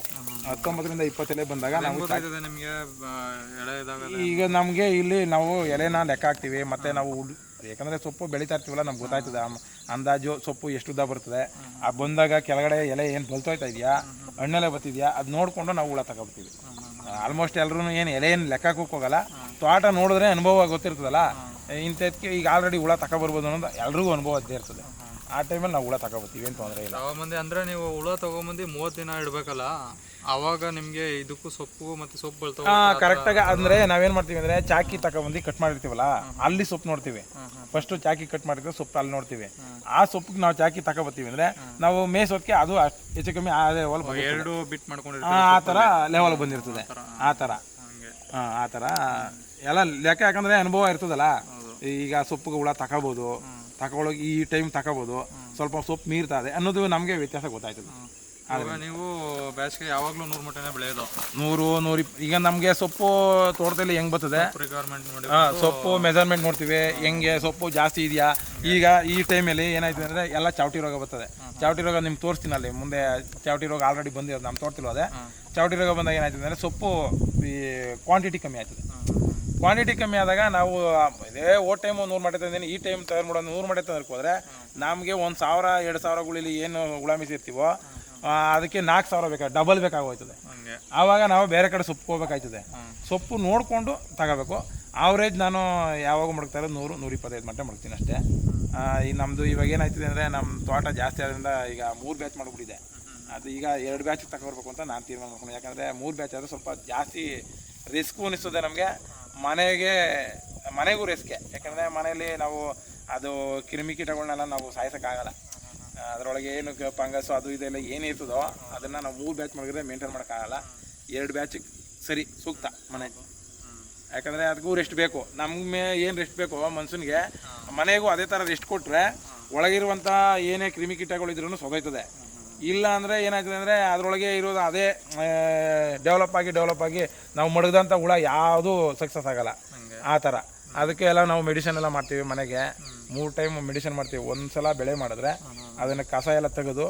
ಹತ್ತೊಂಬತ್ತರಿಂದ ಇಪ್ಪತ್ತೆಲೆ ಬಂದಾಗ ನಾವು ಈಗ ನಮಗೆ ಇಲ್ಲಿ ನಾವು ಎಲೆನ ಲೆಕ್ಕ ಹಾಕ್ತೀವಿ ಮತ್ತೆ ನಾವು ಯಾಕಂದ್ರೆ ಸೊಪ್ಪು ಬೆಳಿತಾ ಇರ್ತೀವಲ್ಲ ನಮ್ಗೆ ಗೊತ್ತಾಯ್ತದೆ. ಅಂದಾಜು ಸೊಪ್ಪು ಎಷ್ಟು ಉದ್ದ ಬರ್ತದೆ. ಆ ಬಂದಾಗ ಕೆಳಗಡೆ ಎಲೆ ಏನು ಬಲ್ತೋಯ್ತಾ ಇದೆಯಾ? ಹಣ್ಣೆಲೆ ಬರ್ತಿದ್ಯಾ ಅದು ನೋಡಿಕೊಂಡು ನಾವು ಹುಳ ತಗೊಬಿಡ್ತೀವಿ ಆಲ್ಮೋಸ್ಟ್ ಎಲ್ಲರೂ ಏನು ಎಲೆ ಏನು ಲೆಕ್ಕಕ್ಕೆ ಹೋಗಲ್ಲ. ತೋಟ ನೋಡಿದ್ರೆ ಅನುಭವ ಗೊತ್ತಿರ್ತದಲ್ಲ. ಇಂಥದ್ಕೆ ಈಗ ಆಲ್ರೆಡಿ ಹುಳ ತಗೊಬರ್ಬೋದು ಅನ್ನೋದು ಎಲ್ರಿಗೂ ಅನುಭವ ಅದೇ ಇರ್ತದೆ. ಆ ಟೈಮಲ್ಲಿ ನಾವು ಹುಳ ತಗೋಬತ್ತೀವಿ ಏನು ತೊಂದರೆ ಇಲ್ಲ.
ಮಂದಿ ಅಂದ್ರೆ ನೀವು ಹುಳ ತಗೊಂಬಂದು ಮೂವತ್ತು ದಿನ ಇಡಬೇಕಲ್ಲ ಅವಾಗ ನಿಮಗೆ ಇದಕ್ಕೂ ಸೊಪ್ಪು ಮತ್ತೆ ಸೊಪ್ಪು ಬೆಳ್ತಾವ
ಕರೆಕ್ಟಾಗಿ ಅಂದ್ರೆ ನಾವೇನು ಮಾಡ್ತೀವಿ ಅಂದ್ರೆ ಚಾಕಿ ತಗೊಬಂದು ಕಟ್ ಮಾಡಿರ್ತೀವಲ್ಲ ಅಲ್ಲಿ ಸೊಪ್ಪು ನೋಡ್ತೀವಿ. ಫಸ್ಟ್ ಚಾಕಿ ಕಟ್ ಮಾಡಿದ್ರೆ ಸೊಪ್ಪು ಅಲ್ಲಿ ನೋಡ್ತೀವಿ. ಆ ಸೊಪ್ಪಿಗೆ ನಾವು ಚಾಕಿ ತಗೊಬತ್ತೀವಿ ಅಂದ್ರೆ ನಾವು ಮೇಸೋದಕ್ಕೆ ಅದು ಅಷ್ಟ್ ಹೆಚ್ಚು ಕಮ್ಮಿ ಆ ಲೆವೆಲ್
ಎರಡು ಬಿಟ್ ಮಾಡ್ಕೊಂಡಿರ್ತೀವಿ
ಆ ಥರ ಲೆವೆಲ್ ಬಂದಿರ್ತದೆ. ಆ ಥರ
ಹಂಗೆ.
ಆ, ಆ ಥರ ಎಲ್ಲ ಲೆಕ್ಕ ಯಾಕಂದ್ರೆ ಅನುಭವ ಇರ್ತದಲ್ಲ. ಈಗ ಸೊಪ್ಪಿಗೆ ಹುಳ ತಗೋಬೋದು. ತಗೊಳೋಗಿ ಈ ಟೈಮ್ ತಗೋಬೋದು. ಸ್ವಲ್ಪ ಸೊಪ್ಪು ಮೀರ್ತಾ ಇದೆ. ಅನ್ನೋದು ನಮಗೆ ವ್ಯತ್ಯಾಸ ಗೊತ್ತಾಯ್ತದೆ.
ಇವಾಗ ನೀವು ಬೇಸಿಗೆ ಯಾವಾಗಲೂ ನೂರು ಮಟನೆ ಬೆಳೆಯೋದು.
ನೂರು ನೂರಿ ಈಗ ನಮಗೆ ಸೊಪ್ಪು ತೋಟದಲ್ಲಿ ಹೆಂಗ್ ಬರ್ತದೆ?
ರಿಕ್ವೈರ್ಮೆಂಟ್ ನೋಡಿ
ಹಾಂ ಸೊಪ್ಪು ಮೆಜರ್ಮೆಂಟ್ ನೋಡ್ತೀವಿ. ಹೆಂಗೆ ಸೊಪ್ಪು ಜಾಸ್ತಿ ಇದೆಯಾ? ಈಗ ಈ ಟೈಮಲ್ಲಿ ಏನಾಯ್ತು ಅಂದರೆ ಎಲ್ಲ ಚಾವಟಿ ರೋಗ ಬರ್ತದೆ. ಚಾವಟಿ ರೋಗ ನಿಮ್ಗೆ ತೋರಿಸ್ತೀನಿ ಅಲ್ಲಿ. ಮುಂದೆ ಚಾವಟಿ ರೋಗ ಆಲ್ರೆಡಿ ಬಂದಿರೋದು ನಮ್ಮ ತೋರ್ತಿಲ್ಲ ಅದೇ. ಚಾವಟಿ ರೋಗ ಬಂದಾಗ ಏನಾಯ್ತು ಅಂದರೆ ಸೊಪ್ಪು ಈ ಕ್ವಾಂಟಿಟಿ ಕಮ್ಮಿ ಆಯ್ತದೆ. ಕ್ವಾಂಟಿಟಿ ಕಮ್ಮಿ ಆದಾಗ ನಾವು ಇದೇ ಓ ಟೈಮ್ ನೂರು ಮಾಡಿ ತಂದೇನೆ ಈ ಟೈಮ್ ತಯಾರು ಮಾಡೋದು ನೂರು ಮಾಡಿ ತಂದಕ್ಕೆ ಹೋದ್ರೆ ನಮಗೆ ಒಂದು ಸಾವಿರ ಎರಡು ಸಾವಿರಗಳಲ್ಲಿ ಏನು ಹುಳ ಮೀಸಿರ್ತೀವೋ ಅದಕ್ಕೆ ನಾಲ್ಕು ಸಾವಿರ ಬೇಕಾಗ ಡಬಲ್ ಬೇಕಾಗೋಯ್ತದೆ. ಆವಾಗ ನಾವು ಬೇರೆ ಕಡೆ ಸೊಪ್ಪು ಹೋಗ್ಬೇಕಾಯ್ತದೆ ಸೊಪ್ಪು ನೋಡಿಕೊಂಡು ತಗೋಬೇಕು. ಆವ್ರೇಜ್ ನಾನು ಯಾವಾಗ ಇರೋದು ನೂರು ನೂರ ಇಪ್ಪತ್ತೈದು ಮಟ್ಟ ಮಡ್ತೀನಿ ಅಷ್ಟೇ. ಈ ನಮ್ಮದು ಇವಾಗ ಏನಾಯ್ತದೆ ಅಂದರೆ ನಮ್ಮ ತೋಟ ಜಾಸ್ತಿ ಆದ್ರಿಂದ ಈಗ ಮೂರು ಬ್ಯಾಚ್ ಮಾಡಿಬಿಟ್ಟಿದೆ. ಅದು ಈಗ ಎರಡು ಬ್ಯಾಚ್ ತಗೊಬರ್ಬೇಕು ಅಂತ ನಾನು ತೀರ್ಮಾನ ಮಾಡ್ಕೊಂಡು. ಯಾಕಂದರೆ ಮೂರು ಬ್ಯಾಚ್ ಆದರೆ ಸ್ವಲ್ಪ ಜಾಸ್ತಿ ರಿಸ್ಕು ಅನಿಸ್ತದೆ ನಮಗೆ. ಮನೆಗೆ, ಮನೆಗೂ ರಿಸ್ಕೆ ಯಾಕಂದರೆ ಮನೆಯಲ್ಲಿ ನಾವು ಅದು ಕ್ರಿಮಿಕೀಟಗಳನ್ನೆಲ್ಲ ನಾವು ಸಾಯಿಸೋಕ್ಕಾಗಲ್ಲ. ಅದರೊಳಗೆ ಏನು ಫಂಗಸ್ ಅದು ಇದೆಲ್ಲ ಏನು ಇರ್ತದೋ ಅದನ್ನು ನಾವು ಮೂರು ಬ್ಯಾಚ್ ಮಾಡಿದ್ರೆ ಮೇಂಟೈನ್ ಮಾಡೋಕ್ಕಾಗಲ್ಲ. ಎರಡು ಬ್ಯಾಚಿಗೆ ಸರಿ, ಸೂಕ್ತ ಮನೆ. ಯಾಕಂದರೆ ಅದಕ್ಕೂ ರೆಸ್ಟ್ ಬೇಕು. ನಮಗೆ ಏನು ರೆಸ್ಟ್ ಬೇಕು ಮನುಷ್ಯನಿಗೆ ಮನೆಗೂ ಅದೇ ಥರ ರೆಸ್ಟ್ ಕೊಟ್ಟರೆ ಒಳಗಿರುವಂಥ ಏನೇ ಕ್ರಿಮಿಕೀಟಗಳು ಇದ್ರೂ ಸೊದೋಯ್ತದೆ ಇಲ್ಲ ಅಂದರೆ ಏನಾಗ್ತದೆ ಅಂದರೆ ಅದರೊಳಗೆ ಇರೋದು ಅದೇ ಡೆವಲಪ್ ಆಗಿ ಡೆವಲಪ್ ಆಗಿ ನಾವು ಮಡಗದಂಥ ಹುಳ ಯಾವುದೂ ಸಕ್ಸಸ್ ಆಗಲ್ಲ. ಆ ಥರ. ಅದಕ್ಕೆ ಎಲ್ಲ ನಾವು ಮೆಡಿಸನ್ ಎಲ್ಲ ಮಾಡ್ತೀವಿ ಮನೆಗೆ. ಮೂರು ಟೈಮ್ ಮೆಡಿಸನ್ ಮಾಡ್ತೀವಿ. ಒಂದು ಸಲ ಬೆಳೆ ಮಾಡಿದ್ರೆ ಅದನ್ನು ಕಸ ಎಲ್ಲ ತೆಗೆದು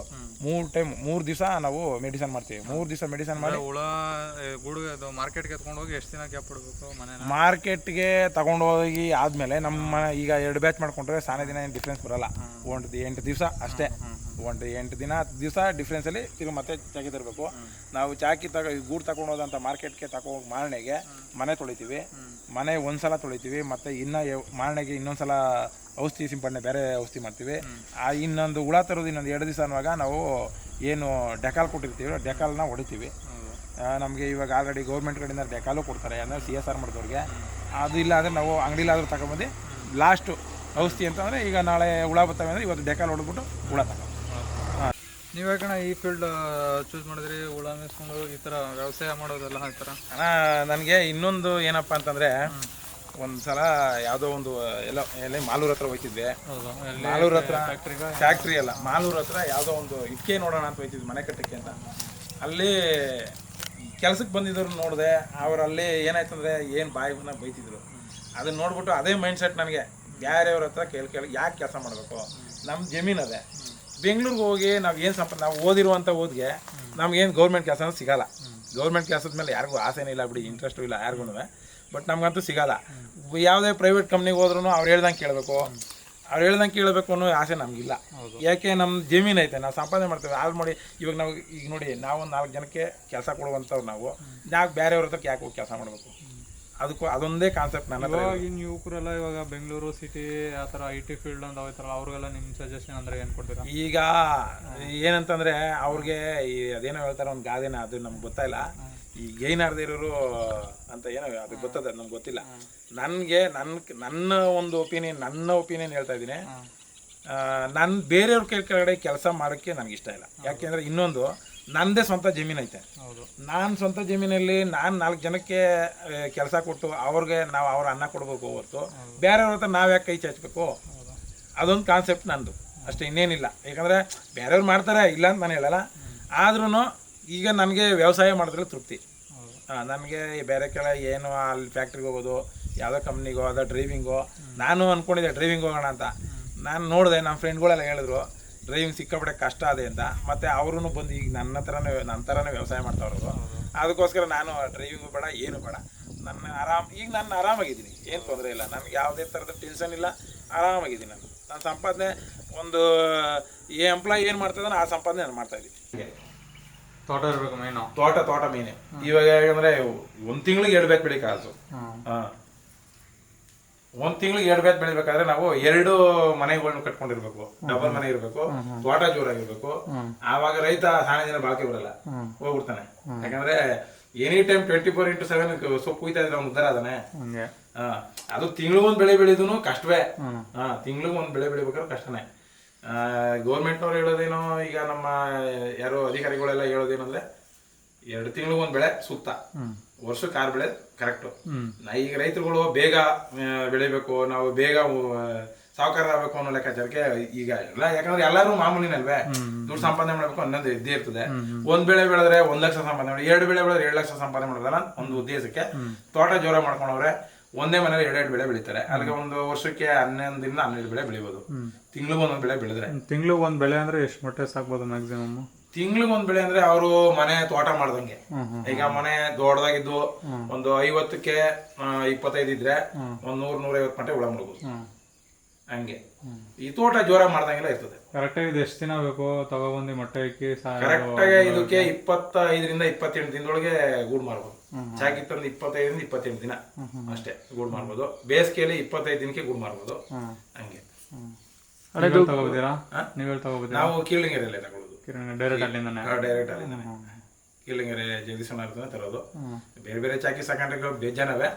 ಮೂರು ಟೈಮ್ ಮೂರು ದಿವಸ ನಾವು ಮೆಡಿಸನ್ ಮಾಡ್ತೀವಿ. ಮೂರು ದಿವಸ ಮೆಡಿಸನ್ ಮಾಡಿ
ಹುಳ ಗುಡುಗದು ಮಾರ್ಕೆಟ್ಗೆ ಎತ್ಕೊಂಡು ಹೋಗಿ ಎಷ್ಟು ದಿನ ಗ್ಯಾಪ್ ಬಿಡ್ಬೇಕು ಮನೆ
ಮಾರ್ಕೆಟ್ಗೆ ತಗೊಂಡು ಹೋಗಿ ಆದಮೇಲೆ ನಮ್ಮ ಈಗ ಎರಡು ಬ್ಯಾಚ್ ಮಾಡ್ಕೊಂಡ್ರೆ ಸಾನೆ ದಿನ ಏನು ಡಿಫ್ರೆನ್ಸ್ ಬರಲ್ಲ. ಒಂದು ಎಂಟು ದಿವಸ ಅಷ್ಟೇ. ಒಂದು ಎಂಟು ದಿನ ಹತ್ತು ದಿವಸ ಡಿಫ್ರೆನ್ಸಲ್ಲಿ ತಿರುಗಿ ಮತ್ತೆ ಚಾಕಿ ತರಬೇಕು. ನಾವು ಚಾಕಿ ತಗ ಗೂಡು ತಗೊಂಡು ಹೋದಂಥ ಮಾರ್ಕೆಟ್ಗೆ ತಗೊಂಡು ಮಾರಣೆಗೆ ಮನೆ ತೊಳಿತೀವಿ. ಮನೆ ಒಂದ್ಸಲ ತೊಳಿತೀವಿ ಮತ್ತು ಇನ್ನು ಮಾರಣೆಗೆ ಇನ್ನೊಂದ್ಸಲ ಔಷಧಿ ಸಿಂಪಡಣೆ ಬೇರೆ ಔಷಧಿ ಮಾಡ್ತೀವಿ. ಆ ಇನ್ನೊಂದು ಹುಳ ತರೋದು ಇನ್ನೊಂದು ಎರಡು ದಿವಸ ಅನ್ನುವಾಗ ನಾವು ಏನು ಡೆಕಾಲ್ ಕೊಟ್ಟಿರ್ತೀವಿ ಡೆಕಾಲ್ನ ಹೊಡಿತೀವಿ. ನಮಗೆ ಇವಾಗ ಆಲ್ರೆಡಿ ಗೌರ್ಮೆಂಟ್ ಕಡೆಯಿಂದ ಡೆಕಾಲು ಕೊಡ್ತಾರೆ ಅಂದರೆ ಸಿ ಎಸ್ ಆರ್ ಮಾಡಿದವ್ರಿಗೆ. ಅದು ಇಲ್ಲ ಅಂದರೆ ನಾವು ಅಂಗಡಿಲಾದರೂ ತಗೊಂಬಂದು ಲಾಸ್ಟು ಔಷಧಿ ಅಂತಂದರೆ ಈಗ ನಾಳೆ ಹುಳ ಬರ್ತವೆ ಅಂದರೆ ಇವತ್ತು ಡೆಕಾಲ್ ಹೊಡೆದ್ಬಿಟ್ಟು ಹುಳ ತಗೊಂಡು
ನೀವು ಈ ಫೀಲ್ಡ್ ಚೂಸ್ ಮಾಡಿದ್ರಿ? ಹುಳ ಈ ಥರ ವ್ಯವಸಾಯ ಮಾಡೋದೆಲ್ಲ ಈ ಥರ
ಅಣ್ಣ ನನಗೆ ಇನ್ನೊಂದು ಏನಪ್ಪ ಅಂತಂದರೆ ಒಂದು ಸಲ ಯಾವುದೋ ಒಂದು ಎಲ್ಲ ಎಲ್ಲಿ ಮಾಲೂರ್ ಹತ್ರ
ಎಲ್ಲಿ
ಮಾಲೂರ್ ಹತ್ರ ಫ್ಯಾಕ್ಟ್ರಿ ಅಲ್ಲ ಮಾಲೂರ್ ಹತ್ರ ಯಾವುದೋ ಒಂದು ಇಟ್ಕೆ ನೋಡೋಣ ಅಂತ ಹೋಯ್ತಿದ್ವಿ ಮನೆ ಕಟ್ಟಕ್ಕೆ ಅಂತ. ಅಲ್ಲಿ ಕೆಲ್ಸಕ್ಕೆ ಬಂದಿದ್ರು ನೋಡಿದೆ ಅವರಲ್ಲಿ ಏನಾಯ್ತು ಏನಾಯ್ತಂದ್ರೆ ಏನು ಬಾಯಿ ಬಂದಾಗ ಬೈತಿದ್ರು. ಅದನ್ನ ನೋಡ್ಬಿಟ್ಟು ಅದೇ ಮೈಂಡ್ ಸೆಟ್ ನನಗೆ. ಬೇರೆಯವ್ರ ಹತ್ರ ಕೇಳಿ ಕೇಳಿ ಯಾಕೆ ಕೆಲಸ ಮಾಡಬೇಕು? ನಮ್ಮ ಜಮೀನು ಅದೇ. ಬೆಂಗಳೂರಿಗೆ ಹೋಗಿ ನಾವು ಏನು ಸಂಪ ನಾವು ಓದಿರುವಂಥ ಓದಿಗೆ ನಮಗೇನು ಗೌರ್ಮೆಂಟ್ ಕೆಲಸ ಸಿಗಲ್ಲ. ಗೌರ್ಮೆಂಟ್ ಕೆಲಸದ ಮೇಲೆ ಯಾರಿಗೂ ಆಸೆನೇ ಇಲ್ಲ ಬಿಡಿ ಇಂಟ್ರೆಸ್ಟು ಇಲ್ಲ ಯಾರಿಗೂ ಬಟ್ ನಮಗಂತೂ ಸಿಗಲ್ಲ. ಯಾವುದೇ ಪ್ರೈವೇಟ್ ಕಂಪ್ನಿಗೆ ಹೋದ್ರೂ ಅವ್ರು ಹೇಳ್ದಂಗೆ ಕೇಳಬೇಕು. ಅವ್ರು ಹೇಳ್ದಂಗೆ ಕೇಳಬೇಕು ಅನ್ನೋ ಆಸೆ ನಮಗಿಲ್ಲ. ಯಾಕೆ ನಮ್ಮ ಜಮೀನು ಐತೆ ನಾವು ಸಂಪಾದನೆ ಮಾಡ್ತೇವೆ. ಆಲ್ ಮಾಡಿ ಇವಾಗ ನಾವು ಈಗ ನೋಡಿ ನಾವು ಒಂದು ನಾಲ್ಕು ಜನಕ್ಕೆ ಕೆಲಸ ಕೊಡುವಂಥವ್ರು ನಾವು. ನಾಲ್ಕು ಬೇರೆಯವ್ರ ಹತ್ರಕ್ಕೆ ಯಾಕೆ ಹೋಗಿ ಕೆಲಸ ಮಾಡಬೇಕು? ಅದಕ್ಕೂ ಅದೊಂದೇ ಕಾನ್ಸೆಪ್ಟ್ ನನ್ನ ಹತ್ರ.
ಇವಾಗಿನ ಯುವಕರೆಲ್ಲ ಇವಾಗ ಬೆಂಗಳೂರು ಸಿಟಿ ಆ ಥರ ಐ ಟಿ ಫೀಲ್ಡ್ ಅಂತ ಹೋಗ್ತಾರಲ್ಲ ಅವ್ರಿಗೆಲ್ಲ ನಿಮ್ಮ ಸಜೆಷನ್ ಅಂದ್ರೆ ಏನು ಕೊಡ್ತೀರಾ?
ಈಗ ಏನಂತಂದ್ರೆ ಅವ್ರಿಗೆ ಈ ಅದೇನೋ ಹೇಳ್ತಾರೆ ಒಂದು ಗಾದೆನ ಅದು ನಮ್ಗೆ ಗೊತ್ತಾಯಿಲ್ಲ ಈ ಗೈನಾರ್ದೇ ಇರೋರು ಅಂತ ಏನೋ ಅದು ಗೊತ್ತದ ನಮ್ಗೆ ಗೊತ್ತಿಲ್ಲ. ನನಗೆ ನನ್ನ ನನ್ನ ಒಂದು ಒಪಿನಿಯನ್ ನನ್ನ ಒಪಿನಿಯನ್ ಹೇಳ್ತಾ ಇದ್ದೀನಿ. ನಾನು ಬೇರೆಯವ್ರ ಕೆಳಗಡೆ ಕೆಲಸ ಮಾಡೋಕ್ಕೆ ನನಗೆ ಇಷ್ಟ ಇಲ್ಲ. ಯಾಕೆಂದರೆ ಇನ್ನೊಂದು ನನ್ನದೇ ಸ್ವಂತ ಜಮೀನು ಐತೆ
ಹೌದು.
ನಾನು ಸ್ವಂತ ಜಮೀನಲ್ಲಿ ನಾನು ನಾಲ್ಕು ಜನಕ್ಕೆ ಕೆಲಸ ಕೊಟ್ಟು ಅವ್ರಿಗೆ ನಾವು ಅವ್ರ ಅನ್ನ ಕೊಡಬೇಕು ಹೊರತು. ಬೇರೆಯವ್ರ ಹತ್ರ ನಾವು ಯಾಕೆ ಕೈ ಚಾಚಬೇಕು? ಅದೊಂದು ಕಾನ್ಸೆಪ್ಟ್ ನಂದು. ಅಷ್ಟೇ ಇನ್ನೇನಿಲ್ಲ. ಯಾಕಂದರೆ ಬೇರೆಯವ್ರು ಮಾಡ್ತಾರೆ ಇಲ್ಲ ಅಂತ ನಾನು ಹೇಳಲ್ಲ. ಆದ್ರೂ ಈಗ ನನಗೆ ವ್ಯವಸಾಯ ಮಾಡಿದ್ರೆ ತೃಪ್ತಿ. ನನಗೆ ಬೇರೆ ಕೆಲ ಏನು ಅಲ್ಲಿ ಫ್ಯಾಕ್ಟ್ರಿಗೆ ಹೋಗೋದು ಯಾವುದೋ ಕಂಪ್ನಿಗೋ ಅದೋ ಡ್ರೈವಿಂಗೋ ನಾನು ಅಂದ್ಕೊಂಡಿದ್ದೆ ಡ್ರೈವಿಂಗ್ ಹೋಗೋಣ ಅಂತ. ನಾನು ನೋಡಿದೆ ನಮ್ಮ ಫ್ರೆಂಡ್ಗಳೆಲ್ಲ ಹೇಳಿದ್ರು ಡ್ರೈವಿಂಗ್ ಸಿಕ್ಕಾಪಟ್ಟೆ ಕಷ್ಟ ಅದೇ ಅಂತ ಮತ್ತೆ ಅವರು ಬಂದು ಈಗ ನನ್ನ ಥರನೇ ನನ್ನ ಥರನೇ ವ್ಯವಸಾಯ ಮಾಡ್ತಾವ್ರು ಅದಕ್ಕೋಸ್ಕರ ನಾನು ಡ್ರೈವಿಂಗು ಬೇಡ ಏನು ಬೇಡ. ನನ್ನ ಆರಾಮ್ ಈಗ ನಾನು ಆರಾಮಾಗಿದ್ದೀನಿ ಏನು ತೊಂದರೆ ಇಲ್ಲ. ನನಗೆ ಯಾವುದೇ ಥರದ ಟೆನ್ಷನ್ ಇಲ್ಲ ಆರಾಮಾಗಿದ್ದೀನಿ ನಾನು. ನನ್ನ ಸಂಪಾದನೆ ಒಂದು ಈ ಎಂಪ್ಲಾಯ್ ಏನು ಮಾಡ್ತಿದ್ದಾನೆ ಆ ಸಂಪಾದನೆ ನಾನು ಮಾಡ್ತಾಯಿದ್ದೀನಿ
ತೋಟ ಇರಬೇಕು ಮೇನು.
ತೋಟ ತೋಟ ಮೀನು. ಇವಾಗ ಯಾಕಂದ್ರೆ ಒಂದು ತಿಂಗಳಿಗೆ ಇಡಬೇಕು ಬಿಡಿ ಕಾಸು. ಬೆಳಿಕಾಸು ಒಂದ್ ತಿಂಗಳು ಎರಡು ಬ್ಯಾಚ್ ಬೆಳಿಬೇಕಾದ್ರೆ ನಾವು ಎರಡು ಮನೆಗಳನ್ನ ಕಟ್ಕೊಂಡಿರ್ಬೇಕು. ಡಬಲ್ ಮನೆ ಇರ್ಬೇಕು ತೋಟ ಜೋರಾಗಿರ್ಬೇಕು. ಆವಾಗ ರೈತ ಸಾಣೆ ಜನ ಬಾಳ್ಕೆ ಬರಲ್ಲ ಹೋಗ್ಬಿಡ್ತಾನೆ. ಯಾಕಂದ್ರೆ any time twenty four into seven ಸೊಪ್ಪು ಕುಯ್ತಾ ಇದ್ರೆ ಅವ್ನು ಉದ್ದಾರ ಅದಾನೆ ಅದು ತಿಂಗಳಿಗೊಂದು ಬೆಳೆ ಬೆಳೆದೂ ಕಷ್ಟವೇ. ಹಾ ತಿಂಗಳಿಗೆ ಒಂದು ಬೆಳೆ ಬೆಳಿಬೇಕಾದ್ರೆ ಕಷ್ಟನೇ. ಗೌರ್ಮೆಂಟ್ನವ್ರು ಹೇಳೋದೇನೋ ಈಗ ನಮ್ಮ ಯಾರೋ ಅಧಿಕಾರಿಗಳೆಲ್ಲ ಹೇಳೋದೇನಂದ್ರೆ ಎರಡು ತಿಂಗಳಿಗೊಂದು ಬೆಳೆ ಸೂಕ್ತ ವರ್ಷಕ್ಕೆ ಆರು ಬೆಳೆ ಕರೆಕ್ಟು ಈಗ ರೈತರುಗಳು ಬೇಗ ಬೆಳಿಬೇಕು ನಾವು ಬೇಗ ಸಾವುಕಾರ ಆಗಬೇಕು ಅನ್ನೋ ಲೆಕ್ಕಾಚಾರಕ್ಕೆ ಈಗ ಎಲ್ಲ ಯಾಕಂದ್ರೆ ಎಲ್ಲರೂ ಮಾಮೂಲಿನಲ್ವೇ? ದುಡ್ಡು ಸಂಪಾದನೆ ಮಾಡಬೇಕು ಅನ್ನೋದು ಇದ್ದೇ ಇರ್ತದೆ. ಒಂದ್ ಬೆಳೆ ಬೆಳೆದ್ರೆ ಒಂದ್ ಲಕ್ಷ ಸಂಪಾದನೆ ಮಾಡಿ ಎರಡು ಬೆಳೆ ಬೆಳೆದ್ರೆ ಎರಡು ಲಕ್ಷ ಸಂಪಾದನೆ ಮಾಡೋದಲ್ಲ ಒಂದು ಉದ್ದೇಶಕ್ಕೆ ತೋಟ ಜೋರ ಮಾಡ್ಕೊಂಡವ್ರೆ ಒಂದೇ ಮನೇಲಿ ಎರಡೆರಡು ಬೆಳೆ ಬೆಳಿತಾರೆ. ಅಲ್ಲಿಗೆ ಒಂದು ವರ್ಷಕ್ಕೆ ಹನ್ನೊಂದರಿಂದ ಹನ್ನೆರಡು ಬೆಳೆ ಬೆಳಿಬೋದು. ತಿಂಗಳಿಗೆ ಒಂದೊಂದು ಬೆಳೆ ಬೆಳೆದ್ರೆ.
ತಿಂಗಳು ಒಂದ್ ಬೆಳೆ ಅಂದ್ರೆ ಎಷ್ಟು ಮೊಟ್ಟೆ ಸಾಕ್ಬೋದು ಮ್ಯಾಕ್ಸಿಮಮ್
ತಿಂಗಳಿಗೆ ಒಂದ್ ಬೆಳೆ ಅಂದ್ರೆ ಅವರು ಮನೆ ತೋಟ ಮಾಡ್ದಂಗೆ. ಈಗ ಮನೆ ದೊಡ್ಡದಾಗಿದ್ದು ಒಂದು ಐವತ್ತಕ್ಕೆ ಆ, ಇಪ್ಪತ್ತೈದು ಇದ್ರೆ ಒಂದ್ ನೂರ್ ನೂರೈವತ್ತು ಗಂಟೆ ಉಳ ಮಾಡ್ಬೋದು ಹಂಗೆ. ಈ ತೋಟ ಜೋರ ಮಾಡ್ದಂಗೆಲ್ಲ ಇರ್ತದೆ.
ಕರೆಕ್ಟ್ ಆಗಿ ಎಷ್ಟು ದಿನ ಬೇಕು ತಗೊಬಂದು ಮೊಟ್ಟೆ ಹಾಕಿ ಕರೆಕ್ಟ್
ಕರೆಕ್ಟಾಗಿ ಇದಕ್ಕೆ ಇಪ್ಪತ್ತೈದರಿಂದ ಇಪ್ಪತ್ತೆಂಟು ದಿನದೊಳಗೆ ಗೂಡ್ ಮಾಡ್ಬೋದು. ಚಾಕಿ ತಂದು ಇಪ್ಪತ್ತೈದರಿಂದ ಇಪ್ಪತ್ತೆಂಟು ದಿನ ಅಷ್ಟೇ ಗೂಡ್ ಮಾಡ್ಬೋದು. ಬೇಸಿಗೆಯಲ್ಲಿ ಇಪ್ಪತ್ತೈದು ದಿನಕ್ಕೆ ಗೂಡ್ ಮಾಡ್ಬೋದು. ಹಂಗೆ. ನಾವು ಕೀಳಿಂಗರಲ್ಲೇ ತಗೊಳ್ಳೋದು.
ಡೈರೆಕ್ಟ್ ಅಲ್ಲಿಂದಾನೆ?
ಡೈರೆಕ್ಟ್ ಕೀಳಂಗೆರೆ ಜಗದೀಶಣ್ಣ ಹತ್ರನೇ ತರೋದು. ಬೇರೆ ಬೇರೆ ಚಾಕಿ ಸಾಕಾಣಿಕೆಗಳು ಬೇಜಾನವೆ.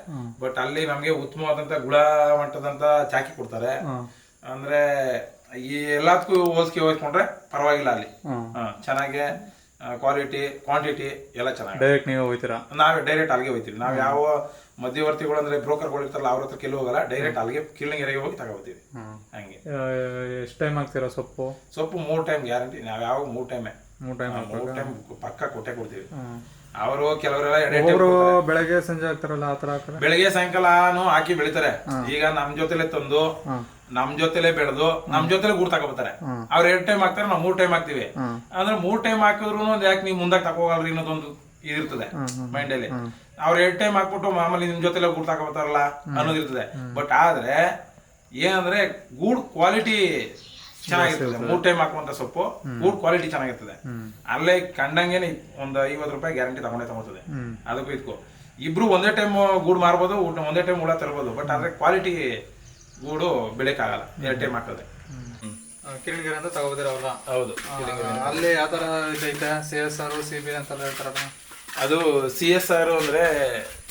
ಬಟ್ ಅಲ್ಲಿ ನಮಗೆ ಉತ್ತಮವಾದಂತ ಗುಣ ಮಟ್ಟದಂತ ಚಾಕಿ ಕೊಡ್ತಾರೆ. ಅಂದ್ರೆ ಈ ಎಲ್ಲದಕ್ಕೂ ಹೋಲಿಕೆ ಹೋಲಿಸ್ಕೊಂಡ್ರೆ ಪರವಾಗಿಲ್ಲ ಅಲ್ಲಿ. ಚೆನ್ನಾಗಿ ಕ್ವಾಲಿಟಿ ಕ್ವಾಂಟಿಟಿ ಎಲ್ಲ ಚೆನ್ನಾಗಿ
ಡೈರೆಕ್ಟ್ ನೀವು ಹೋಗ್ತೀರಾ
ನಾವೇ ಡೈರೆಕ್ಟ್ ಅಲ್ಲಿಗೆ ಹೋಗ್ತೀವಿ ನಾವು ಯಾವ ಮಧ್ಯವರ್ತಿಗಳು ಅಂದ್ರೆ ಬ್ರೋಕರ್ಗಳು ಇರ್ತಾರಲ್ಲ ಅವ್ರ ಹತ್ರ ಕೆಲವು ಹೋಗಲ್ಲ. ಡೈರೆಕ್ಟ್ ಅಲ್ಲಿಗೆ ಕಿಳ್ಳಿಗೆರೆಗೆ ಹೋಗಿ ತಗೋತೀವಿ. ಹಂಗೆ.
ಎಷ್ಟು ಟೈಮ್ ಹಾಕ್ತೀರಾ ಸೊಪ್ಪು?
ಸೊಪ್ಪು ಮೂರ್ ಟೈಮ್ ಗ್ಯಾರಂಟಿ ನಾವ್ ಯಾವ ಮೂರ್ ಟೈಮೇ
ಮೂರು ಟೈಮ್
ಮೂರ್ ಟೈಮ್ ಪಕ್ಕ ಕೊಟ್ಟೆ ಕೊಡ್ತೀವಿ. ಅವರು ಕೆಲವರೆಲ್ಲ
ಒಬ್ರು ಬೆಳಗ್ಗೆ ಸಂಜೆ ಆಗ್ತಾರಲ್ಲ ಆ ತರ ಹಾಕ್ತಾರೆ?
ಬೆಳಿಗ್ಗೆ ಸಾಯಂಕಾಲನು ಹಾಕಿ ಬೆಳಿತಾರೆ. ಈಗ ನಮ್ ಜೊತೆಲೆ ತಂದು ನಮ್ ಜೊತೆಲೆ ಬೆಳೆದು ನಮ್ ಜೊತೆಲೆ ಗೂಡ್ ತಗೋಬರ್ತಾರೆ ಅವ್ರು ಎರಡ್ ಟೈಮ್ ಹಾಕ್ತಾರೆ ನಾವು ಮೂರ್ ಟೈಮ್ ಹಾಕ್ತಿವಿ. ಅಂದ್ರೆ ಮೂರ್ ಟೈಮ್ ಹಾಕಿದ್ರು ಯಾಕೆ ನೀವು ಮುಂದಕ್ಕೆ ತಗೋಗಲ್ರಿ ಅನ್ನೋದೊಂದು ಇದಿರ್ತದೆ ಮೈಂಡ್ ಅಲ್ಲಿ ಅವ್ರು ಎರಡ್ ಟೈಮ್ ಹಾಕ್ಬಿಟ್ಟು ಮಾಮೂಲಿ ನಿಮ್ ಜೊತೆಲೆ ಗುಡ್ ತಗೋಬರ್ತಾರಲ್ಲ ಅನ್ನೋದಿರ್ತದೆ ಬಟ್ ಆದ್ರೆ ಏನಂದ್ರೆ ಗೂಡ್ ಕ್ವಾಲಿಟಿ ಚೆನ್ನಾಗಿರ್ತದೆ. ಮೂರ್ ಟೈಮ್ ಹಾಕುವಂತ ಸೊಪ್ಪು ಗೂಡ್ ಕ್ವಾಲಿಟಿ ಚೆನ್ನಾಗಿರ್ತದೆ. ಅಲ್ಲೇ ಕಂಡಂಗೆನೆ ಒಂದ್ ಐವತ್ತು ರೂಪಾಯಿ ಗ್ಯಾರಂಟಿ ತಗೊಂಡೆ ತಗೋತದೆ. ಅದಕ್ಕೂ ಇದಕ್ಕೂ ಇಬ್ರು ಒಂದೇ ಟೈಮ್ ಗೂಡ್ ಮಾರ್ಬೋದು ಒಂದೇ ಟೈಮ್ ಹುಳ ತರ್ಬೋದು. ಬಟ್ ಆದ್ರೆ ಕ್ವಾಲಿಟಿ ಗೂಡು ಬೆಳೆಯಕ್ಕಾಗಲ್ಲ ಎರಡ್ ಟೈಮ್ ಹಾಕೋದೆ.
ಕಿರಣಗಿರಿ ಅಂತ ಅವ್ರ
ಹೌದು.
ಅಲ್ಲಿ ಯಾವ ತರ ಇದೈತೆ? C S R C B ಅಂತ ಹೇಳ್ತಾರಲ್ಲ?
ಅದು ಸಿ ಎಸ್ ಆರ್ ಅಂದ್ರೆ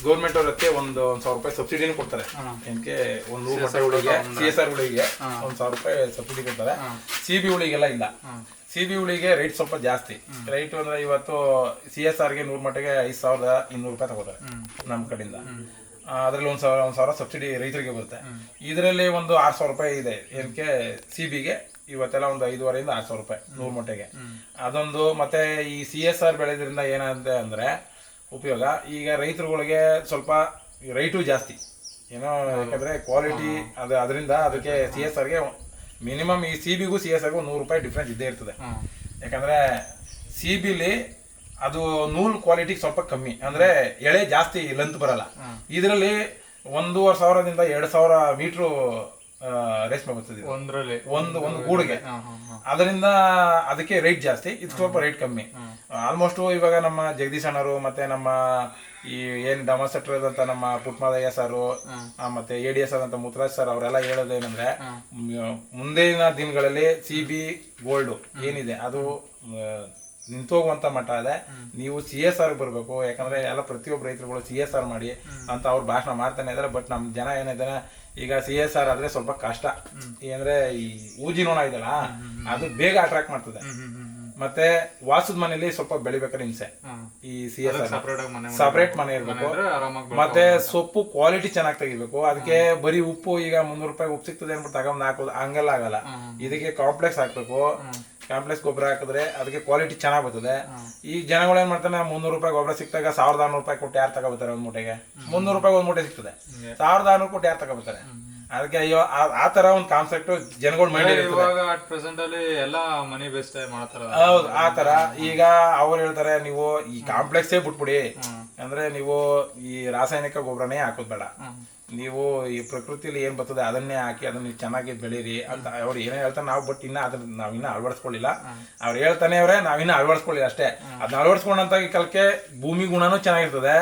ಗೌರ್ಮೆಂಟ್ ಅವರಕ್ಕೆ ಒಂದು ಒಂದ್ ಸಾವಿರ ರೂಪಾಯಿ ಸಬ್ಸಿಡಿನೂ ಕೊಡ್ತಾರೆ. ಏನಕ್ಕೆ? ಒಂದು ನೂರು ಮೊಟ್ಟೆ ಹುಳಿಗೆ ಸಿ ಎಸ್ ಆರ್ ಹುಳಿಗೆ ಒಂದ್ ಸಾವಿರ ರೂಪಾಯಿ ಸಬ್ಸಿಡಿ ಕೊಡ್ತಾರೆ. ಸಿ ಬಿ ಹುಳಿಗೆಲ್ಲ ಇಲ್ಲ. ಸಿ ಬಿ ಹುಳಿಗೆ ರೇಟ್ ಸ್ವಲ್ಪ ಜಾಸ್ತಿ. ರೈಟ್ ಅಂದ್ರೆ ಇವತ್ತು ಸಿ ಎಸ್ ಆರ್ಗೆ ನೂರು ಮಟ್ಟಿಗೆ ಐದು ಸಾವಿರದ ಇನ್ನೂರು ರೂಪಾಯಿ ತಗೋತಾರೆ ನಮ್ಮ ಕಡೆಯಿಂದ. ಅದರಲ್ಲಿ ಒಂದು ಸಾವಿರ ಒಂದು ಸಾವಿರ ಸಬ್ಸಿಡಿ ರೈತರಿಗೆ ಬರುತ್ತೆ. ಇದರಲ್ಲಿ ಒಂದು ಆರು ಸಾವಿರ ರೂಪಾಯಿ ಇದೆ. ಏನಕ್ಕೆ? ಸಿ ಬಿಗೆ ಇವತ್ತೆಲ್ಲ ಒಂದು ಐದುವರೆಯಿಂದ ಆರು ಸಾವಿರ ರೂಪಾಯಿ ನೂರು ಮೊಟ್ಟೆಗೆ. ಅದೊಂದು ಮತ್ತೆ ಈ ಸಿ ಎಸ್ ಆರ್ ಬೆಳೆದ್ರಿಂದ ಏನಂತೆ ಅಂದ್ರೆ ಉಪಯೋಗ ಈಗ ರೈತರುಗಳಿಗೆ ಸ್ವಲ್ಪ ರೈಟು ಜಾಸ್ತಿ. ಏನೋ ಯಾಕಂದ್ರೆ ಕ್ವಾಲಿಟಿ ಅದು ಅದರಿಂದ ಅದಕ್ಕೆ ಸಿ ಎಸ್ ಆರ್ಗೆ ಮಿನಿಮಮ್ ಈ ಸಿ ಬಿಗೂ ಸಿ ಎಸ್ ಆರ್ಗೂ ನೂರು ರೂಪಾಯಿ ಡಿಫ್ರೆನ್ಸ್ ಇದ್ದೇ ಇರ್ತದೆ. ಯಾಕಂದ್ರೆ ಸಿ ಬಿಲಿ ಅದು ನೂಲ್ ಕ್ವಾಲಿಟಿ ಸ್ವಲ್ಪ ಕಮ್ಮಿ. ಅಂದ್ರೆ ಎಳೆ ಜಾಸ್ತಿ ಲೆಂತ್ ಬರಲ್ಲ. ಇದರಲ್ಲಿ ಒಂದೂವರೆ ಸಾವಿರದಿಂದ ಎರಡು ಸಾವಿರ ಮೀಟ್ರು ರೇಷ್ಮೆ ಬರ್ತದೆ.
ಒಂದ್ರಲ್ಲಿ.
ಒಂದು ಒಂದು ಗೂಡಿಗೆ ಅದರಿಂದ ಅದಕ್ಕೆ ರೇಟ್ ಜಾಸ್ತಿ ಇದು ಸ್ವಲ್ಪ ರೇಟ್ ಕಮ್ಮಿ. ಆಲ್ಮೋಸ್ಟ್ ಇವಾಗ ನಮ್ಮ ಜಗದೀಶ್ ಅಣ್ಣರು ಮತ್ತೆ ನಮ್ಮ ಈ ಏನ್ ಡಮಾಸೆಟ್ರ್ ನಮ್ಮ ಪುಟ್ಮದಯ್ಯ ಸರ್ ಮತ್ತೆ ಎ ಡಿ ಎಸ್ ಆದಂತ ಮುತ್ತರಾಜ್ ಸರ್ ಅವರೆಲ್ಲ ಹೇಳೋದೇನಂದ್ರೆ ಮುಂದಿನ ದಿನಗಳಲ್ಲಿ ಸಿ ಬಿ ಗೋಲ್ಡ್ ಏನಿದೆ ಅದು ನಿಂತೋಗುವಂತ ಮಟ್ಟ ಇದೆ ನೀವು ಸಿ ಎಸ್ ಆರ್ ಬರಬೇಕು ಯಾಕಂದ್ರೆ ಎಲ್ಲ ಪ್ರತಿಯೊಬ್ಬ ರೈತರುಗಳು ಸಿ ಎಸ್ ಆರ್ ಮಾಡಿ ಅಂತ ಅವ್ರು ಭಾಷಣ ಮಾಡ್ತಾನೆ ಇದಾರೆ ಬಟ್ ನಮ್ ಜನ ಏನಿದಾರೆ ಈಗ ಸಿ ಎಸ್ ಆರ್ ಆದ್ರೆ ಸ್ವಲ್ಪ ಕಷ್ಟ. ಏನಂದ್ರೆ ಈ ಊಜಿ ನೋಣ ಇದೆಯಲ್ಲ ಅದು ಬೇಗ ಅಟ್ರಾಕ್ಟ್ ಮಾಡ್ತದೆ. ಮತ್ತೆ ವಾಸದ ಮನೆಯಲ್ಲಿ ಸ್ವಲ್ಪ ಬೆಳಿಬೇಕಾದ್ರೆ ಹಿಂಸೆ. ಈ ಸಿ ಎಸ್ ಆರ್
ಸಪ್ರೇಟ್ ಮನೆ
ಇರ್ಬೇಕು. ಮತ್ತೆ ಸೊಪ್ಪು ಕ್ವಾಲಿಟಿ ಚೆನ್ನಾಗಿ ತೆಗಿಬೇಕು. ಅದಕ್ಕೆ ಬರೀ ಉಪ್ಪು ಈಗ ಮುನ್ನೂರು ರೂಪಾಯಿ ಉಪ್ಪು ಸಿಗ್ತದೆ ಅನ್ಬಿಟ್ಟು ತಗೊಂಡ್ ಹಾಕೋದು ಹಂಗೆಲ್ಲ ಆಗಲ್ಲ. ಇದಕ್ಕೆ ಕಾಂಪ್ಲೆಕ್ಸ್ ಹಾಕ್ಬೇಕು ಕಾಂಪ್ಲೆಕ್ಸ್ ಗೊಬ್ಬರ ಹಾಕಿದ್ರೆ ಅದಕ್ಕೆ ಕ್ವಾಲಿಟಿ ಚೆನ್ನಾಗಿ ಬರ್ತದೆ. ಈ ಜನಗಳು ಏನ್ ಮಾಡ್ತಾನೆ ಮುನ್ನೂರು ರೂಪಾಯಿ ಗೊಬ್ಬರ ಸಿಕ್ತಾಗ ಸಾವಿರದ ಆರ್ನೂರು ರೂಪಾಯಿ ಕೊಟ್ಟು ಯಾರು ತಗೋತಾರೆ ಒಂದು ಮೂಟೆಗೆ? ಮುನ್ನೂರು ರೂಪಾಯಿ ಒಂದ್ ಮೂಟೆ ಸಿಗ್ತದೆ. ಸಾವಿರದ ಆರ್ನೂರು ಕೊಟ್ಟು ಯಾರು ತಗೋತಾರೆ ಅದಕ್ಕೆ ಅಯ್ಯೋ ಆ- ತರ ಒಂದು ಕಾನ್ಸೆಪ್ಟ್ ಜನಗಳು ಮೈಂಡ್
ಇವಾಗ ಅಟ್ ಪ್ರೆಸೆಂಟ್ ಅಲ್ಲಿ ಎಲ್ಲ ಮನಿ ಬೇಸ್ಡ್ ಮಾಡ್ತಾರ.
ಹೌದು ಆ ತರ. ಈಗ ಅವ್ರು ಹೇಳ್ತಾರೆ ನೀವು ಈ ಕಾಂಪ್ಲೆಕ್ಸೇ ಬಿಟ್ಬಿಡಿ. ಅಂದ್ರೆ ನೀವು ಈ ರಾಸಾಯನಿಕ ಗೊಬ್ಬರನೇ ಹಾಕೋದ್ ಬೇಡ. ನೀವು ಈ ಪ್ರಕೃತಿಲಿ ಏನ್ ಬರ್ತದೆ ಅದನ್ನೇ ಹಾಕಿ ಅದನ್ನ ಚೆನ್ನಾಗಿ ಬೆಳೀರಿ ಅಂತ ಅವ್ರು ಏನೇ ಹೇಳ್ತಾರೆ ನಾವು ಬಟ್ ಇನ್ನ ಅದನ್ನ ನಾವಿನ್ನ ಅಳವಡಿಸ್ಕೊಳ್ಳಿಲ್ಲ. ಅವ್ರು ಹೇಳ್ತಾನೆ ಅವ್ರೆ ನಾವಿನ್ನ ಅಳವಡಿಸ್ಕೊಳ್ಳಿ ಅಷ್ಟೇ. ಅದನ್ನ ಅಳವಡಿಸ್ಕೊಂಡಂತ ಕಲ್ಕೆ ಭೂಮಿ ಗುಣನೂ ಚೆನ್ನಾಗಿರ್ತದೆ.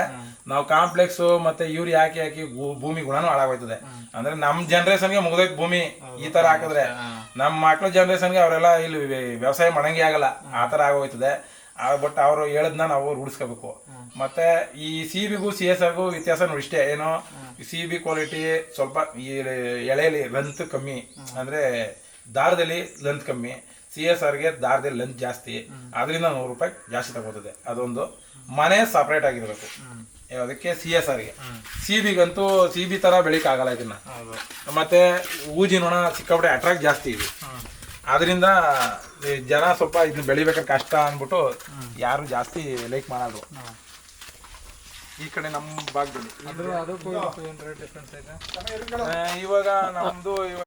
ನಾವು ಕಾಂಪ್ಲೆಕ್ಸ್ ಮತ್ತೆ ಯೂರಿ ಹಾಕಿ ಹಾಕಿ ಭೂಮಿ ಗುಣನೂ ಹಾಳಾಗೋಯ್ತದೆ. ಅಂದ್ರೆ ನಮ್ ಜನರೇಷನ್ಗೆ ಮುಗಿದೋಯ್ತು ಭೂಮಿ ಈ ತರ ಹಾಕಿದ್ರೆ. ನಮ್ಮ ಮಕ್ಳ ಜನರೇಷನ್ಗೆ ಅವರೆಲ್ಲ ಇಲ್ಲಿ ವ್ಯವಸಾಯ ಮಾಡಂಗೆ ಆಗಲ್ಲ. ಆ ತರ ಆಗೋಯ್ತದೆ. ಬಟ್ ಅವರು ಹೇಳದ್ನ ನಾವು ರೂಢಿಸ್ಕೋಬೇಕು. ಮತ್ತೆ ಈ ಸಿ ಬಿಗೂ ಸಿ ಎಸ್ ಆರ್ಗೂ ವ್ಯತ್ಯಾಸ ನೋಡಿ ಇಷ್ಟೇ ಏನೋ ಸಿ ಬಿ ಕ್ವಾಲಿಟಿ ಸ್ವಲ್ಪ ಈ ಎಳೆಯಲ್ಲಿ ಲೆಂತ್ ಕಮ್ಮಿ ಅಂದ್ರೆ ದಾರದಲ್ಲಿ ಲೆಂತ್ ಕಮ್ಮಿ ಸಿ ಎಸ್ ಆರ್ಗೆ ದಾರದಲ್ಲಿ ಲೆಂತ್ ಜಾಸ್ತಿ ಅದರಿಂದ ನೂರು ರೂಪಾಯಿ ಜಾಸ್ತಿ ತಗೋತದೆ. ಅದೊಂದು ಮನೆ ಸಪ್ರೇಟ್ ಆಗಿರ್ಬೇಕು. ಅದಕ್ಕೆ ಸಿ ಎಸ್ ಆರ್ಗೆ ಸಿ ಬಿಗಂತೂ ಸಿ ಬಿ ತರ ಬೆಳಿಕ್ ಆಗಲ್ಲ ಇದನ್ನ. ಮತ್ತೆ ಊಜಿನೋಣ ಸಿಕ್ಕಾಪಟ್ಟೆ ಅಟ್ರಾಕ್ಟ್ ಜಾಸ್ತಿ ಇದೆ. ಅದರಿಂದ ಜನ ಸ್ವಲ್ಪ ಇದನ್ನ ಬೆಳಿಬೇಕಾದ್ರೆ ಕಷ್ಟ ಅಂದ್ಬಿಟ್ಟು ಯಾರು ಜಾಸ್ತಿ ಲೈಕ್ ಮಾಡಲ್ರು. ಈ ಕಡೆ ನಮ್ಮ ಭಾಗದಲ್ಲಿ. ಇವಾಗ ನಮ್ದು ಇವಾಗ